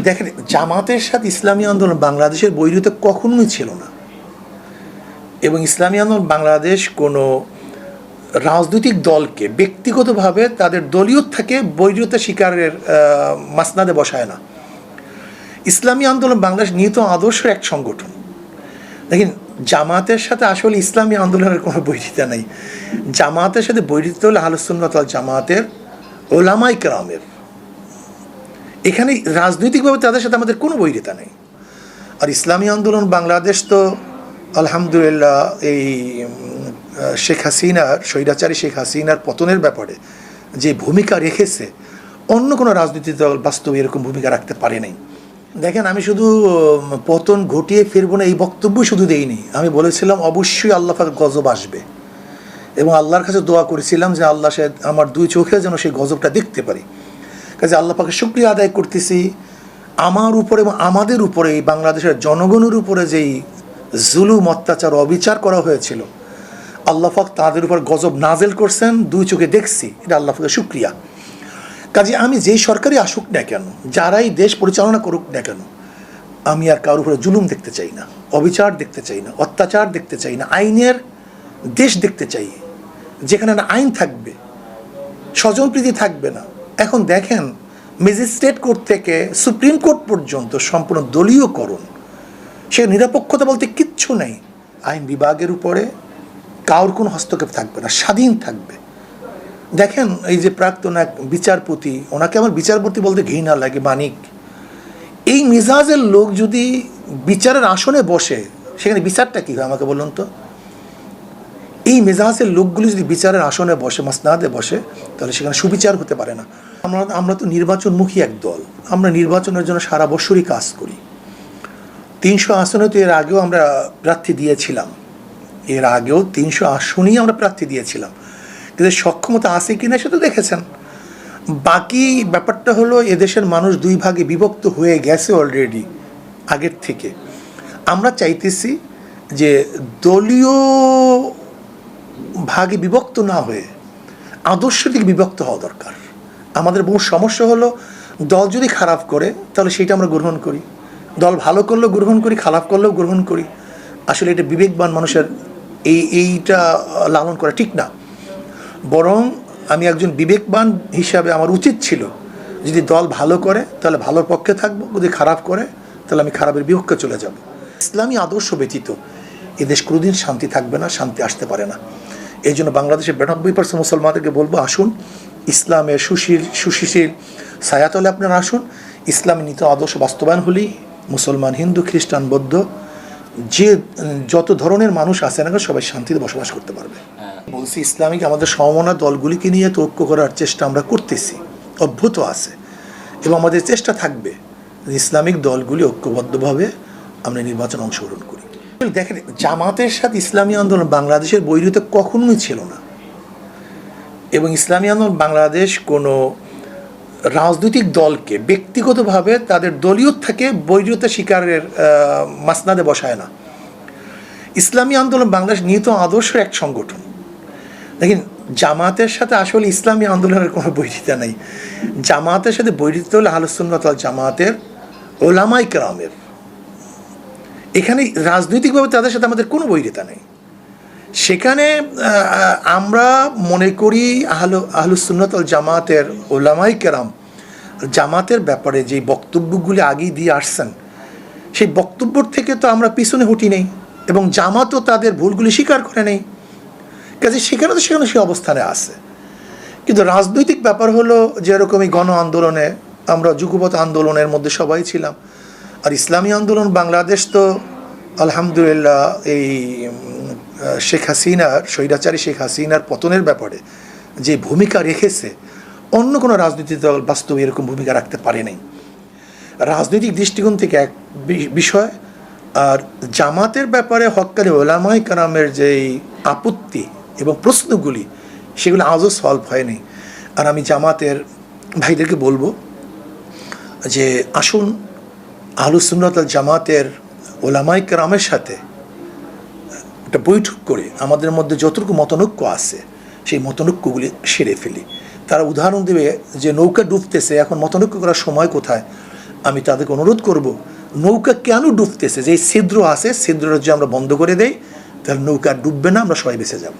দেখেন, জামাতের সাথে ইসলামী আন্দোলন বাংলাদেশের বৈরিত কখনোই ছিল না। এবং ইসলামী আন্দোলন বাংলাদেশ কোনো রাজনৈতিক দলকে ব্যক্তিগতভাবে তাদের দলীয় থেকে বৈরিতা শিকারের মাসনাদে বসায় না। ইসলামী আন্দোলন বাংলাদেশ নিহিত আদর্শের এক সংগঠন। দেখেন, জামাতের সাথে আসলে ইসলামী আন্দোলনের কোনো বৈরিতা নেই। জামাতের সাথে বৈরিতা হলে আলোচনাত জামাতের ওলামাই কেরামের। এখানে রাজনৈতিকভাবে তাদের সাথে আমাদের কোনো বৈরিতা নেই। আর ইসলামী আন্দোলন বাংলাদেশ তো, আলহামদুলিল্লাহ, এই শেখ হাসিনার স্বৈরাচারী শেখ হাসিনার পতনের ব্যাপারে যে ভূমিকা রেখেছে, অন্য কোনো রাজনৈতিক দল বাস্তবে এরকম ভূমিকা রাখতে পারে নাই। দেখেন, আমি শুধু পতন ঘটিয়ে ফিরবো না, এই বক্তব্যই শুধু দেইনি। আমি বলেছিলাম, অবশ্যই আল্লাহ গজব আসবে। এবং আল্লাহর কাছে দোয়া করেছিলাম যে আল্লাহ সে আমার দুই চোখে যেন সেই গজবটা দেখতে পারি। কাজে আল্লাহ পাকে শুক্রিয়া আদায় করতেছি। আমার উপরে এবং আমাদের উপরে, এই বাংলাদেশের জনগণের উপরে যেই জুলুম, অত্যাচার, অবিচার করা হয়েছিল, আল্লাহ পাক তাদের উপর গজব নাজেল করছেন, দুই চোখে দেখছি, এটা আল্লাহ পাকে শুক্রিয়া। কাজে আমি যেই সরকারি আসুক না কেন, যারাই দেশ পরিচালনা করুক না কেন, আমি আর কারোর উপরে জুলুম দেখতে চাই না, অবিচার দেখতে চাই না, অত্যাচার দেখতে চাই না, আইনের দেশ দেখতে চাই, যেখানে না আইন থাকবে স্বজনপ্রীতি থাকবে না এখন দেখেন ম্যাজিস্ট্রেট কোর্ট থেকে সুপ্রিম কোর্ট পর্যন্ত সম্পূর্ণ দলীয়করণ সে নিরপেক্ষতা বলতে কিচ্ছু নেই। আইন বিভাগের উপরে কারোর কোনো হস্তক্ষেপ থাকবে না, স্বাধীন থাকবে। দেখেন, এই যে প্রাক্তন এক বিচারপতি, ওনাকে আমার বিচারপতি বলতে ঘৃণা লাগে, মানিক। এই মিজাজের লোক যদি বিচারের আসনে বসে, সেখানে বিচারটা কী হয় আমাকে বলুন তো? এই মেজাজের লোকগুলি যদি বিচারের আসনে বসে, মাসনাদে বসে, তাহলে সেখানে সুবিচার হতে পারে না। আমরা আমরা তো নির্বাচনমুখী এক দল। আমরা নির্বাচনের জন্য সারা বছরই কাজ করি। তিনশো আসনে তো এর আগেও আমরা প্রার্থী দিয়েছিলাম। এর আগেও তিনশো আসনেই আমরা প্রার্থী দিয়েছিলাম। কিন্তু সক্ষমতা আছে কি কিনা সেটা দেখেছেন। বাকি ব্যাপারটা হলো এদেশের মানুষ দুই ভাগে বিভক্ত হয়ে গেছে অলরেডি আগের থেকে। আমরা চাইতেছি যে দলীয় ভাগে বিভক্ত না হয়ে আদর্শ দিকে বিভক্ত হওয়া দরকার। আমাদের বহু সমস্যা হলো, দল যদি খারাপ করে, তাহলে সেটা আমরা গ্রহণ করি। দল ভালো করলেও গ্রহণ করি, খারাপ করলেও গ্রহণ করি। আসলে এটা বিবেকবান মানুষের এই, এইটা লালন করা ঠিক না। বরং আমি একজন বিবেকবান হিসাবে আমার উচিত ছিল, যদি দল ভালো করে, তাহলে ভালোর পক্ষে থাকব, যদি খারাপ করে, তাহলে আমি খারাপের বিপক্ষে চলে যাব। ইসলামী আদর্শ ব্যতীত এদেশ কোনোদিন শান্তি থাকবে না, শান্তি আসতে পারে না। এই জন্য বাংলাদেশের বিরানব্বই পার্সেন্ট মুসলমানদেরকে বলব আসুন ইসলামের সুশীল সুশীল সায়াতলে আপনারা আসুন। ইসলামী নীতি আদর্শ বাস্তবায়ন হলেই মুসলমান হিন্দু খ্রিস্টান বৌদ্ধ যে যত ধরনের মানুষ আছে না সবাই শান্তিতে বসবাস করতে পারবে। বলছি ইসলামিক আমাদের সমমনা দলগুলিকে নিয়ে তো ঐক্য করার চেষ্টা আমরা করতেছি অভ্যুত আছে। এবং আমাদের চেষ্টা থাকবে ইসলামিক দলগুলি ঐক্যবদ্ধভাবে আমরা নির্বাচনে অংশগ্রহণ করি। দেখেন, জামাতের সাথে ইসলামী আন্দোলন বাংলাদেশের বৈরিত কখনোই ছিল না। এবং ইসলামী আন্দোলন বাংলাদেশ কোনো রাজনৈতিক দলকে ব্যক্তিগতভাবে তাদের দলীয় থেকে বৈরিতা শিকারের মাসনাদে বসায় না। ইসলামী আন্দোলন বাংলাদেশ নিহিত আদর্শের এক সংগঠন। দেখেন, জামাতের সাথে আসলে ইসলামী আন্দোলনের কোনো বৈরিতা নেই। জামাতের সাথে বৈরিতা হলে আলোচনাত জামাতের ওলামাই কেরামের। এখানে রাজনৈতিকভাবে তাদের সাথে আমাদের কোনো বৈরিতা নেই। সেখানে আমরা মনে করি আহল, আহলুসুন্নত জামাতের ওলামাই কেরাম, জামাতের ব্যাপারে যে বক্তব্যগুলি আগেই দিয়ে আসছেন, সেই বক্তব্যর থেকে তো আমরা পিছনে হুটি নেই এবং জামাতও তাদের ভুলগুলি স্বীকার করে নেই। কাজে সেখানে তো সেখানে সেই অবস্থানে আছে। কিন্তু রাজনৈতিক ব্যাপার হলো যেরকম এই গণ আন্দোলনে আমরা যুগপথ আন্দোলনের মধ্যে সবাই ছিলাম আর ইসলামী আন্দোলন বাংলাদেশ তো, আলহামদুলিল্লাহ, এই শেখ হাসিনার, স্বৈরাচারী শেখ হাসিনার পতনের ব্যাপারে যে ভূমিকা রেখেছে, অন্য কোনো রাজনৈতিক দল বাস্তবে এরকম ভূমিকা রাখতে পারে নাই। রাজনৈতিক দৃষ্টিকোণ থেকে এক বিষয়, আর জামাতের ব্যাপারে হক্কানি ওলামাই কারামের যেই আপত্তি এবং প্রশ্নগুলি, সেগুলো আজও সলভ হয়নি। আর আমি জামাতের ভাইদেরকে বলব যে আসুন আহলুসুন্নত আল জামাতের ওলামাই কেরামের সাথে একটা বৈঠক করে আমাদের মধ্যে যতটুকু মতনৈক্য আছে, সেই মতনৈক্যগুলি সেরে ফেলি। তারা উদাহরণ দেবে যে নৌকা ডুবতেছে, এখন মতনৈক্য করার সময় কোথায়? আমি তাদেরকে অনুরোধ করব, নৌকা কেন ডুবতেছে? যে ছিদ্র আছে, ছিদ্রটা যদি আমরা বন্ধ করে দেই, তাহলে নৌকা ডুববে না, আমরা সবাই বেঁচে যাব।